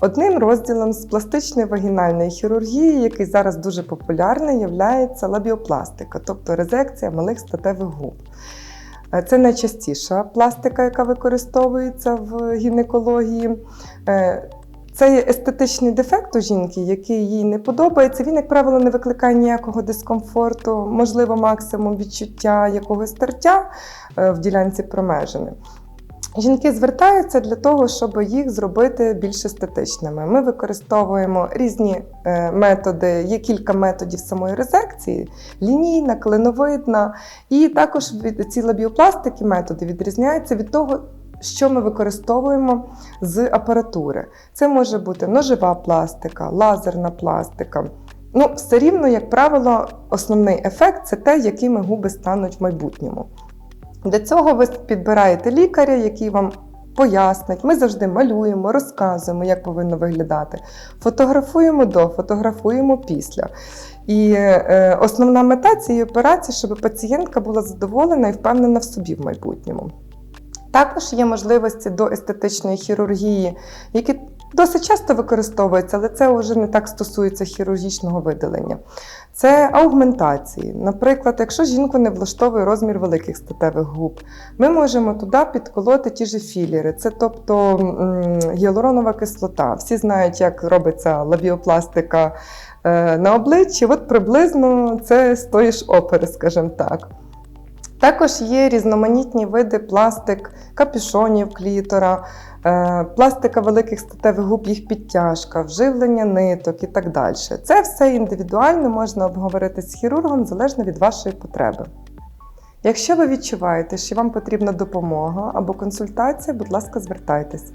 Одним розділом з пластичної вагінальної хірургії, який зараз дуже популярний, є лабіопластика, тобто резекція малих статевих губ. Е, Це найчастіша пластика, яка використовується в гінекології. Е, Це є естетичний дефект у жінки, який їй не подобається. Він, як правило, не викликає ніякого дискомфорту, можливо, максимум відчуття якогось тертя е, в ділянці промежини. Жінки звертаються для того, щоб їх зробити більш естетичними. Ми використовуємо різні е, методи, є кілька методів самої резекції: лінійна, клиновидна. І також ці лабіопластики методи відрізняються від того, що ми використовуємо з апаратури. Це може бути ножова пластика, лазерна пластика. Ну, все рівно, як правило, основний ефект це те, якими губи стануть в майбутньому. Для цього ви підбираєте лікаря, який вам пояснить. Ми завжди малюємо, розказуємо, як повинно виглядати. Фотографуємо до, фотографуємо після. І е, основна мета цієї операції, щоб пацієнтка була задоволена і впевнена в собі в майбутньому. Також є можливості до естетичної хірургії, які досить часто використовуються, але це вже не так стосується хірургічного видалення. Це аугментації. Наприклад, якщо жінку не влаштовує розмір великих статевих губ, ми можемо туди підколоти ті ж філери, це тобто гіалуронова кислота. Всі знають, як робиться лабіопластика е, на обличчі. От приблизно це з тої ж опери, скажімо так. Також є різноманітні види пластик, капюшонів клітора, е, пластика великих статевих губ, їх підтяжка, вживлення ниток і так далі. Це все індивідуально можна обговорити з хірургом залежно від вашої потреби. Якщо ви відчуваєте, що вам потрібна допомога або консультація, будь ласка, звертайтесь.